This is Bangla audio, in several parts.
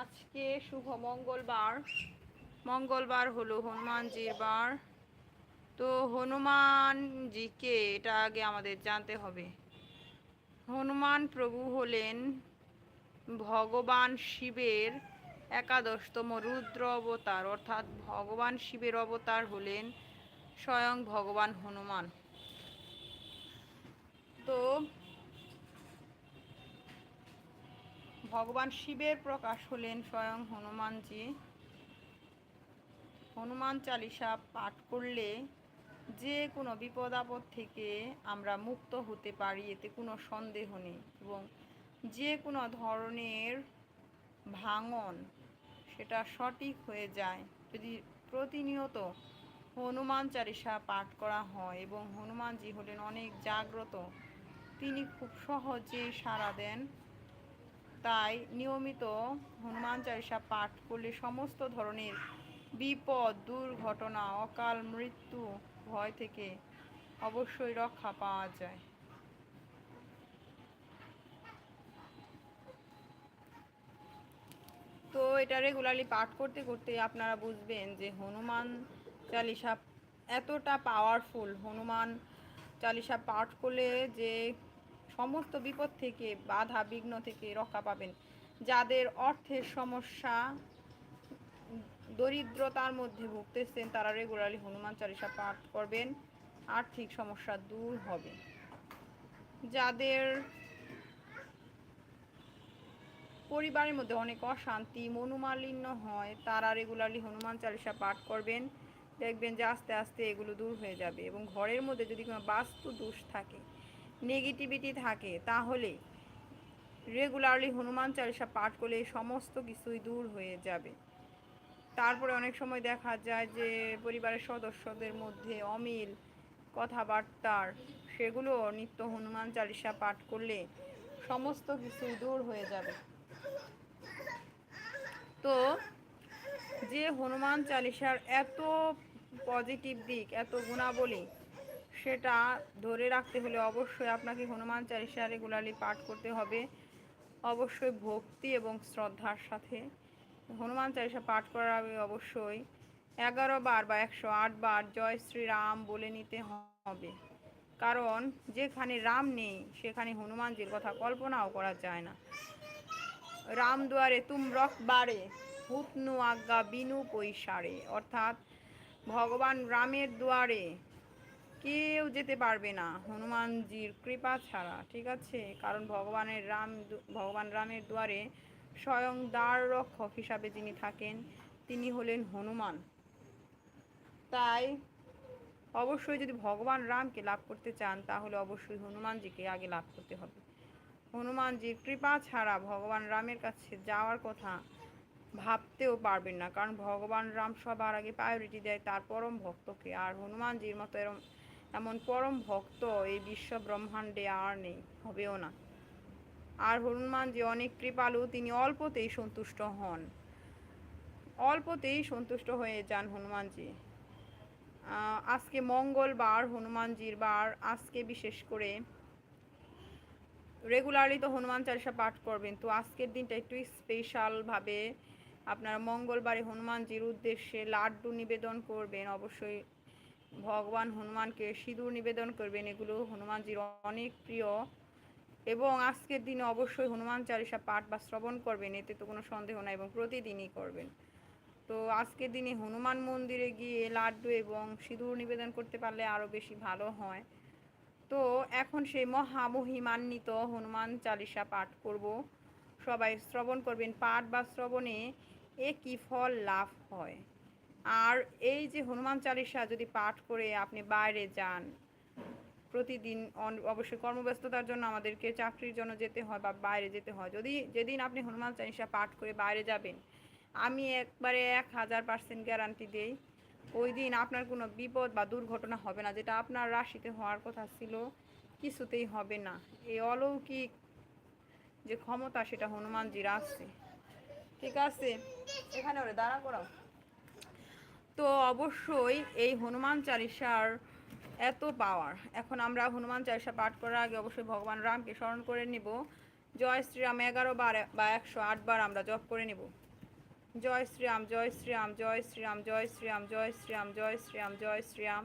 আজকে শুভ মঙ্গলবার। মঙ্গলবার হলো হনুমানজির বার। তো হনুমানজিকে এটা আগে আমাদের জানতে হবে। হনুমান প্রভু হলেন ভগবান শিবের একাদশতম রুদ্র অবতার। অর্থাৎ ভগবান শিবের অবতার হলেন স্বয়ং ভগবান হনুমান। তো ভগবান শিবের প্রকাশ হলেন স্বয়ং হনুমানজি। হনুমান চালিসা পাঠ করলে যে কোনো বিপদ আপদ থেকে আমরা মুক্ত হতে পারি, এতে কোনো সন্দেহ নেই এবং যে কোনো ধরনের ভাঙন সেটা সঠিক হয়ে যায়। যদি প্রতিনিয়ত হনুমান চালিসা পাঠ করা হয় এবং হনুমানজি হলেন অনেক জাগ্রত, তিনি খুব সহজে সাড়া দেন। তাই নিয়মিত হনুমান চালিসা পাঠ করলে সমস্ত ধরনের বিপদ, দুর্ঘটনা, অকাল মৃত্যু ভয় থেকে অবশ্যই রক্ষা পাওয়া যায়। তো এটা রেগুলারলি পাঠ করতে করতে আপনারা বুঝবেন যে হনুমান চালিসা এতটা পাওয়ারফুল হনুমান চালিসা পাঠ করলে যে সমস্ত বিপদ থেকে, বাধা বিঘ্ন থেকে রক্ষা পাবেন। যাদের অর্থের সমস্যা, দরিদ্রতার মধ্যে ভুগতেছেন, তারা রেগুলারলি হনুমান চালিসা পাঠ করবেন। আর্থিক সমস্যা দূর হবে। যাদের পরিবারের মধ্যে অনেক অশান্তি, মনোমালিন্য হয়, তারা রেগুলারলি হনুমান চালিসা পাঠ করবেন। দেখবেন যে আস্তে আস্তে এগুলো দূর হয়ে যাবে এবং ঘরের মধ্যে যদি কোনো বাস্তু দোষ থাকে নেগেটিভিটি থাকে, তাহলে রেগুলারলি হনুমান চালিসা পাঠ করলে সমস্ত কিছুই দূর হয়ে যাবে। তারপরে অনেক সময় দেখা যায় যে, পরিবারের সদস্যদের মধ্যে অমিল, কথাবার্তার, সেগুলো নিত্য হনুমান চালিসা পাঠ করলে সমস্ত কিছুই দূর হয়ে যাবে। তো, যে হনুমান চালিসার এত পজিটিভ দিক, এত গুণাবলী সেটা ধরে রাখতে হলে অবশ্যই আপনাকে হনুমান চালিসা রেগুলারলি পাঠ করতে হবে। অবশ্যই ভক্তি এবং শ্রদ্ধার সাথে হনুমান চালিসা পাঠ করার আগে অবশ্যই এগারো বার বা একশো আট বার জয় শ্রীরাম বলে নিতে হবে। কারণ যেখানে রাম নেই, সেখানে হনুমানজির কথা কল্পনাও করা যায় না। রাম দুয়ারে তুম রক বারে হুতনু আজ্ঞা বিনু পৈসারে অর্থাৎ ভগবান রামের দুয়ারে কেউ যেতে পারবে না। হনুমানজির কৃপা ছাড়া, ঠিক আছে? কারণ ভগবানের রাম ভগবান রামের দুয়ারে স্বয়ং দ্বার রক্ষক হিসাবে যিনি থাকেন, তিনি হলেন হনুমান। তাই অবশ্যই যদি ভগবান রামকে লাভ করতে চান, তাহলে অবশ্যই হনুমানজিকে আগে লাভ করতে হবে। হনুমানজির কৃপা ছাড়া ভগবান রামের কাছে যাওয়ার কথা ভাবতেও পারবেন না, কারণ ভগবান রাম সবার আগে প্রায়োরিটি দেয় তার পরম ভক্তকে, আর হনুমানজির মতো এরম এমন পরম ভক্ত এই বিশ্ব ব্রহ্মাণ্ডে আর নেই, হবেও না। আর হনুমানজি অনেক কৃপালু, তিনি অল্পতেই সন্তুষ্ট হন। অল্পতেই সন্তুষ্ট হয়ে যান হনুমানজি। আজকে মঙ্গলবার হনুমানজির বার, আজকে বিশেষ করে রেগুলারলি তো হনুমান চালিসা পাঠ করবেন, তো আজকের দিনটা একটু স্পেশালভাবে আপনারা মঙ্গলবারে হনুমানজির উদ্দেশ্যে লাড্ডু নিবেদন করবেন, অবশ্যই ভগবান হনুমানকে সিঁদুর নিবেদন করবেন, এগুলো হনুমানজির অনেক প্রিয়। এবং আজকের দিনে অবশ্যই হনুমান চালিসা পাঠ বা শ্রবণ করবেন, এতে তো কোনো সন্দেহ নাই এবং প্রতিদিনই করবেন। তো আজকের দিনে হনুমান মন্দিরে গিয়ে লাড্ডু এবং সিঁদুর নিবেদন করতে পারলে আরও বেশি ভালো হয়। তো এখন সেই মহামহিমান্বিত হনুমান চালিসা পাঠ করব। সবাই শ্রবণ করবেন, পাঠ বা শ্রবণে একই ফল লাভ হয়? আর এই যে হনুমান চালিসা যদি পাঠ করে আপনি বাইরে যান, প্রতিদিন অবশ্যই কর্মব্যস্ততার জন্য আমাদেরকে চাকরির জন্য যেতে হয় বা বাইরে যেতে হয়। যদি, যেদিন আপনি হনুমান চালিসা পাঠ করে বাইরে যাবেন, আমি একবারে এক হাজার পার্সেন্ট গ্যারান্টি দিই, ওই দিন আপনার কোনো বিপদ বা দুর্ঘটনা হবে না। যেটা আপনার রাশিতে হওয়ার কথা ছিল, কিছুতেই হবে না। এই অলৌকিক যে ক্ষমতা, সেটা হনুমানজির আছে। ঠিক আছে? এখানে ওরে দাঁড়া করাও। তো অবশ্যই এই হনুমান চালিসার এত পাওয়ার এখন আমরা হনুমান চালিসা পাঠ করার আগে অবশ্যই ভগবান রামকে স্মরণ করে নিব জয় শ্রীরাম এগারো বার বা একশো আট বার আমরা জপ করে নেব জয় শ্রীরাম জয় শ্রীরাম জয় শ্রীরাম জয় শ্রীরাম জয় শ্রীরাম জয় শ্রীরাম জয় শ্রীরাম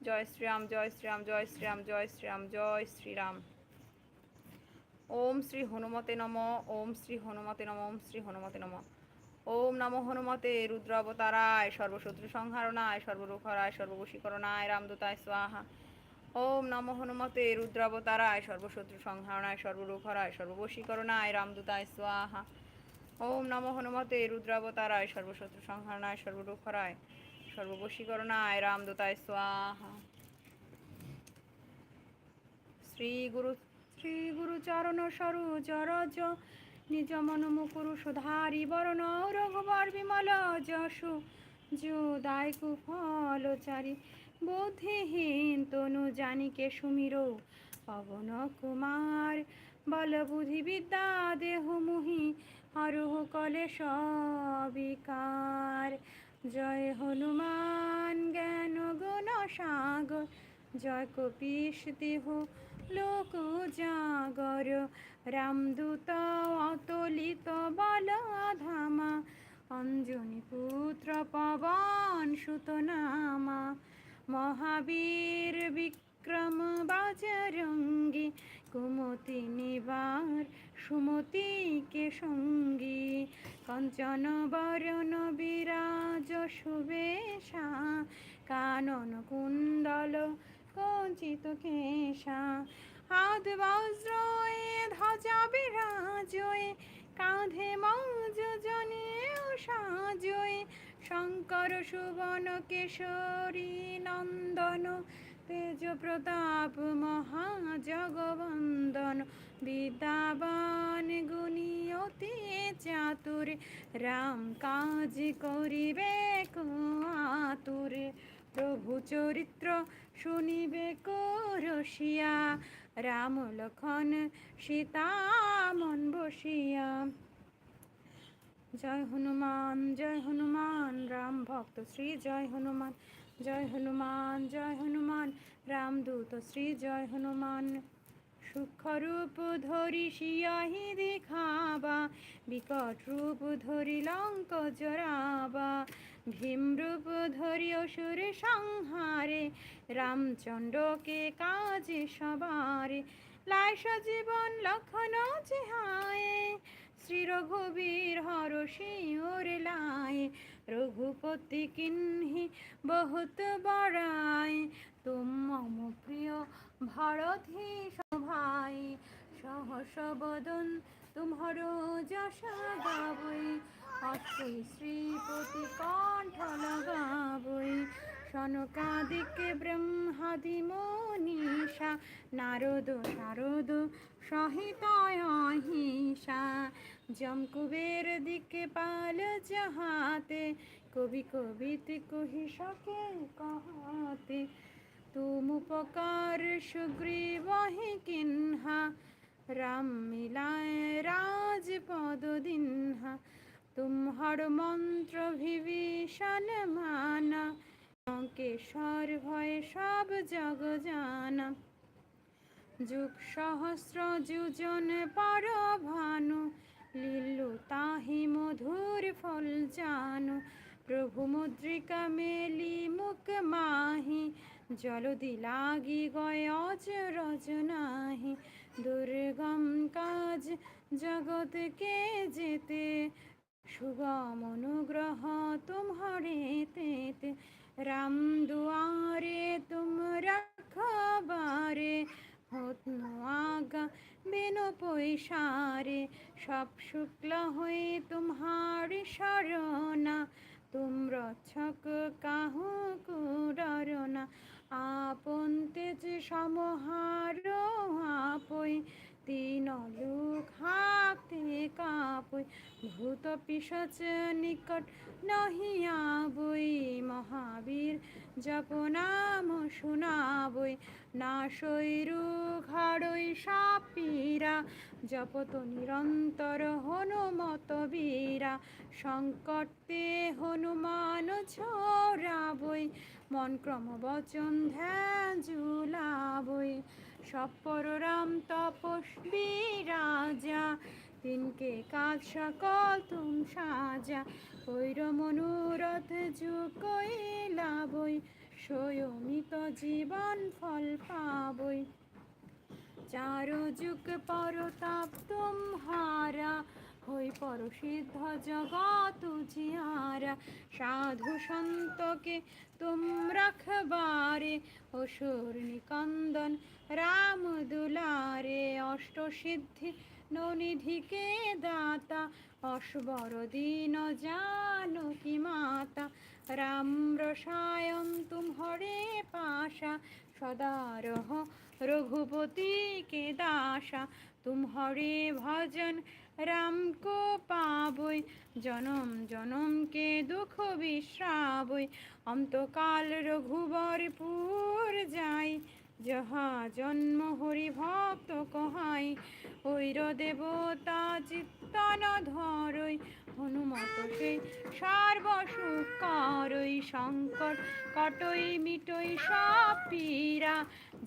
জয় শ্রীরাম জয় শ্রীরাম জয় শ্রীরাম জয় শ্রীরাম জয় শ্রীরাম ওম শ্রী হনুমতে নম ওম শ্রী হনুমতে নম ওম শ্রী হনুমতে নম ওম নম হনুমতে রুদ্র অবতারায় সর্বশত্রু সংহারণায় সর্বরূপহরায় সর্ববশীকরণায়, রামদূতায় স্বাহা। ওম নম হনুমতে রুদ্র অবতারায় সর্বশত্রু সংহারণায় সর্বরূপহরায় সর্ববশীকরণায়, রামদূতায় স্বাহা। ওম নম হনুমতে রুদ্র অবতারায় সর্বশত্রু সংহারণায় সর্বরূপহরায় সর্ববশীকরণায়, রামদূতায় স্বাহা। শ্রী গুরু শ্রী গুরু চরণ সরোজ রজ নিজ মন মুকুরু সুধারি বরণ রঘুবর বিমল যশু যোদায় কুফল চারি বুদ্ধিহীন তনু জানিকে সুমির পবন কুমার বল বুদ্ধি বিদ্যা দেহ মুহি আরোহ কলে সবিকার জয় হনুমান জ্ঞান গুণ সাগর জয় কপিস দেহ লোক জাগর রামদূত অতলিত বল ধামা অঞ্জনী পুত্র পবন সুত নামা মহাবীর বিক্রম বাজরঙ্গী, কুমতি নিবার সুমতি কে সঙ্গী, কঞ্চন বরণ বিরাজ সুবেশা কানন কুণ্ডল কঞ্চিত কেশা। হাত বজ্রয়ে ধ্বজা বিরাজয়ে, কাঁধে মৌজ জনে সাজয়ে। শঙ্কর সুবন কেশরী নন্দন, তেজ প্রতাপ মহাজগবন্দন। বিদ্যাবান গুণী অতি চাতুরে, রাম কাজ করিবে আতুরে। প্রভু চরিত্র শুনিবে রসিয়া? রাম লক্ষণ সীতা মন বসিয়া। জয় হনুমান জয় হনুমান, রাম ভক্ত শ্রী জয় হনুমান জয় হনুমান জয় হনুমান, রাম দূত শ্রী জয় হনুমান। সূক্ষ্মরূপ ধরি শিয়াহি দেখাবা বিকট রূপ ধরি লঙ্ক জরাবা ভীম রূপ ধরি অসুর সংহারে, রামচন্দ্রকে কাজে সবারে লাই সজীবন লক্ষণ চেহায়ে শ্রী রঘুবীর হর শিওর লায়, রঘুপতি কিন্হি বহুত বড়ায়, তুম প্রিয় ভারতী সভাই সহস বদন যশ গাবই অক্ষয় শ্রীপতি কণ্ঠ লাগাবই। সনকাদিকে ব্রহ্মাদি মনীষা, নারদ শারদ সহিত অহিংসা। জম কুবের দিকে পাল যাহাতে, কবি কবিতে কহি সকে কহাতে। তুম উপকার সুগ্রীব হি কিন্হা রাম মিলায় রাজপদ দিনহা তুমহর মন্ত্র বিভীষণ মানা কেশর ভয় সব জগ জানা যুগ সহস্র যুজন পর ভানু লীলু তাহি মধুর ফল জানু প্রভু মুদ্রিকা মেলি মুখ মাহি জলদি লাগি গয় অজরজ নাহি দুর্গম কাজ জগৎকে যেতে সুগম অনুগ্রহ তুমহরে তেতে রাম দুয়ারে তুম রখবারে হতনু আগা বিনো পৈসারে সব শুক্ল হয়ে তুমহারি শরণা তুম রক্ষক কাহু কুরনা আপন তেজ সমহার আপই তিন লোক হাতে কাপই ভূত পিশাচ নিকট নহিয়া বই মহাবীর জপ নাম শুনাবই না শৈরু খাড়ই সাপীরা। জপত নিরন্তর হনুমত বীরা, সংকটে হনুমান ছড়াবই, মন ক্রম বচন ধ্যান জুলাবই সপররাম তপস্বী রাজা তিনকে কাজ সকল তুম সাজা। কৈর মনোরথ যু কইলা সয়মিত জীবন ফল পাবই। চারুযুগ পরতাপ তুম হারা। হই পরসিদ্ধ জগত জিয়ারা, সাধু সন্তকে তুম রাখবারে, অসুর নিকন্দন রাম দুলারে, অষ্ট সিদ্ধি ননিধিকে দাতা অসবর দিন জানকী মাতা, রাম রসায়ন তুম হরে পাশা, সদা রহ রঘুপতি কে দাসা, তুম হরে ভজন, রাম কো পাবই। জনম জনমকে দুঃখ বিশ্রাবই। অন্তকাল রঘুবরপুর যাই। যাহা জন্ম হরি ভক্ত কহাই, ঐর দেবতা চিত্তন ধরই, হনুমত সেই সর্বসুখ করই সংকট, কটই মিটই সব পীরা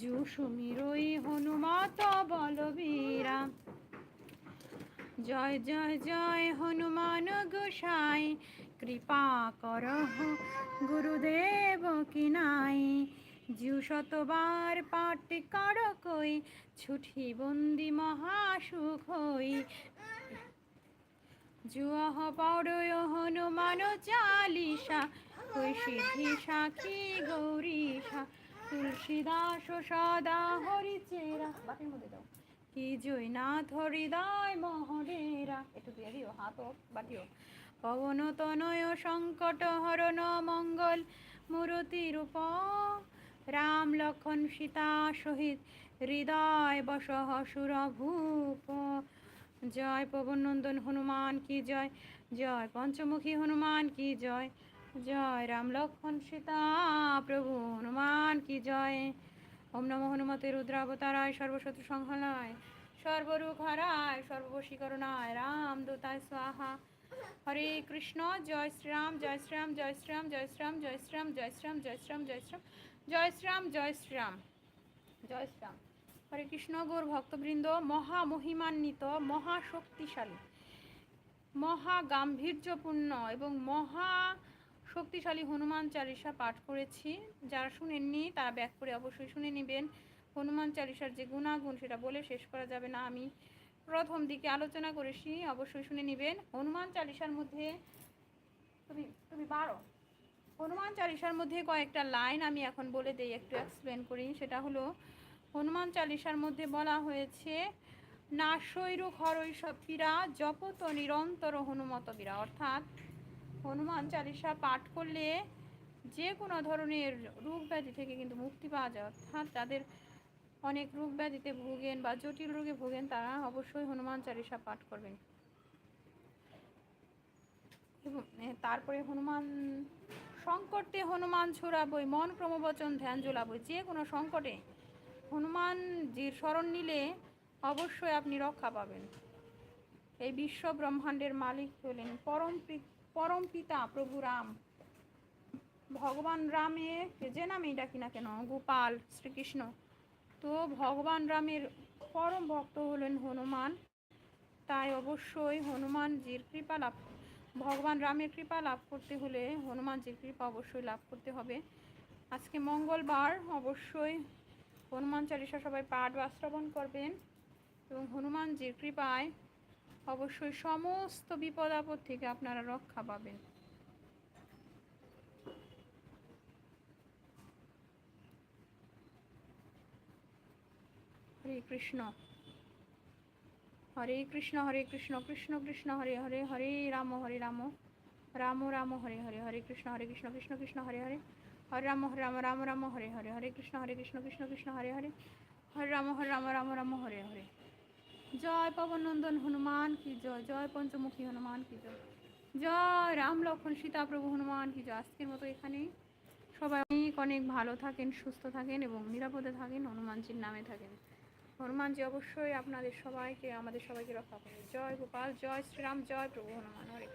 যু সুমিরই হনুমত বলবীরা। জয় জয় জয় হনুমান গোসাই, কৃপা করহ গুরুদেব কি নাই। জিউ শতবার কর কই ছুটি বন্দি মহাসুখ হই। জুয়াহ পড়য় হনুমান চালিসা সিদ্ধি সাক্ষী গৌরীশা, তুলসীদাস সদা হরি চেরা বাটির কি জয় নাথ হৃদয় মহরেরা একটু দিয়ে দিও, হাত বাটিও। পবন তনয় সংকট হরণ মঙ্গল, মূরতি রূপ রাম লক্ষণ সীতা সহিত হৃদয় বসহ সুরভূপ। জয় পবনন্দন হনুমান কি জয়? জয় পঞ্চমুখী হনুমান কি জয়? জয় রাম লক্ষণ সীতা প্রভু হনুমান কি জয়? ওম নম হনুমতে রুদ্রাবতারায় সর্বশত্রু সংহলায়, সর্বরূপ হারায় সর্বশীকরণায় রাম দূতায় স্বাহা। হরে কৃষ্ণ, জয় শ্রীরাম জয় শ্রীরাম জয় শ্রীরাম জয় শ্রীরাম জয় শ্রীরাম জয় শ্রীরাম জয় শ্রীরাম জয় শ্রীরাম। জয় শ্রীরাম জয় শ্রীরাম জয় শ্রীরাম। হরে কৃষ্ণ, গৌর ভক্তবৃন্দ মহামহিমান্বিত মহাশক্তিশালী মহা গাম্ভীর্যপূর্ণ এবং মহা শক্তিশালী হনুমান চালিসা পাঠ করেছি। যারা শুনেননি, তারা ব্যাক করে অবশ্যই শুনে নেবেন। হনুমান চালিসার যে গুণাগুণ, সেটা বলে শেষ করা যাবে না। আমি প্রথম দিকে আলোচনা করেছি, অবশ্যই শুনে নেবেন। হনুমান চালিসার মধ্যে তুমি তুমি বারো। হনুমান চালিসার মধ্যে কয়েকটা লাইন আমি এখন বলে দিই, একটু এক্সপ্লেন করি। সেটা হলো, হনুমান চালিসার মধ্যে বলা হয়েছে, না নাশৈরু খরৈ সপীরা জপত নিরন্তর হনুমত বীরা অর্থাৎ হনুমান চালিসা পাঠ করলে যে কোনো ধরনের রোগ ব্যাধি থেকে কিন্তু মুক্তি পাওয়া যায়। অর্থাৎ যাদের অনেক রোগ ব্যাধিতে ভোগেন বা জটিল রোগে ভোগেন, তারা অবশ্যই হনুমান চালিসা পাঠ করবেন। এবং তারপরে হনুমান সংকটে হনুমান ছড়াবই, মন ক্রমবচন ধ্যান জ্বলাবই, যে কোনো সংকটে হনুমানজির স্মরণ নিলে অবশ্যই আপনি রক্ষা পাবেন। এই বিশ্ব ব্রহ্মাণ্ডের মালিক হলেন পরম পরম পিতা প্রভু রাম। ভগবান রামে যে নামেই ডাকি না কেন? গোপাল শ্রীকৃষ্ণ। তো ভগবান রামের পরম ভক্ত হলেন হনুমান। তাই অবশ্যই হনুমানজির কৃপা লাভ ভগবান রামের কৃপা লাভ করতে হলে হনুমানজির কৃপা অবশ্যই লাভ করতে হবে। আজকে মঙ্গলবার, অবশ্যই হনুমান চালিসা সবাই পাঠ বা শ্রবণ করবেন এবং হনুমানজির কৃপায় অবশ্যই সমস্ত বিপদ আপদ থেকে আপনারা রক্ষা পাবেন। হরে কৃষ্ণ। হরে কৃষ্ণ হরে কৃষ্ণ কৃষ্ণ কৃষ্ণ, হরে হরে হরে রাম হরে রাম রাম রাম, হরে হরে হরে কৃষ্ণ হরে কৃষ্ণ কৃষ্ণ কৃষ্ণ, হরে হরে হরে রাম হরে রাম রাম রাম, হরে হরে হরে কৃষ্ণ হরে কৃষ্ণ কৃষ্ণ কৃষ্ণ, হরে হরে হরে রাম হরে রাম রাম রাম, হরে হরে। জয় পবনন্দন হনুমান কি জয় জয় পঞ্চমুখী হনুমান কি জয় জয় রাম লক্ষণ সীতা প্রভু হনুমান কি জয়। আজকের মতো এখানে সবাই অনেক অনেক ভালো থাকেন, সুস্থ থাকেন এবং নিরাপদে থাকেন, হনুমানজির নামে থাকেন। হনুমানজি অবশ্যই আপনাদের সবাইকে, আমাদের সবাইকে রক্ষা করবে জয় গোপাল, জয় শ্রীরাম, জয় প্রভু হনুমান, হরে।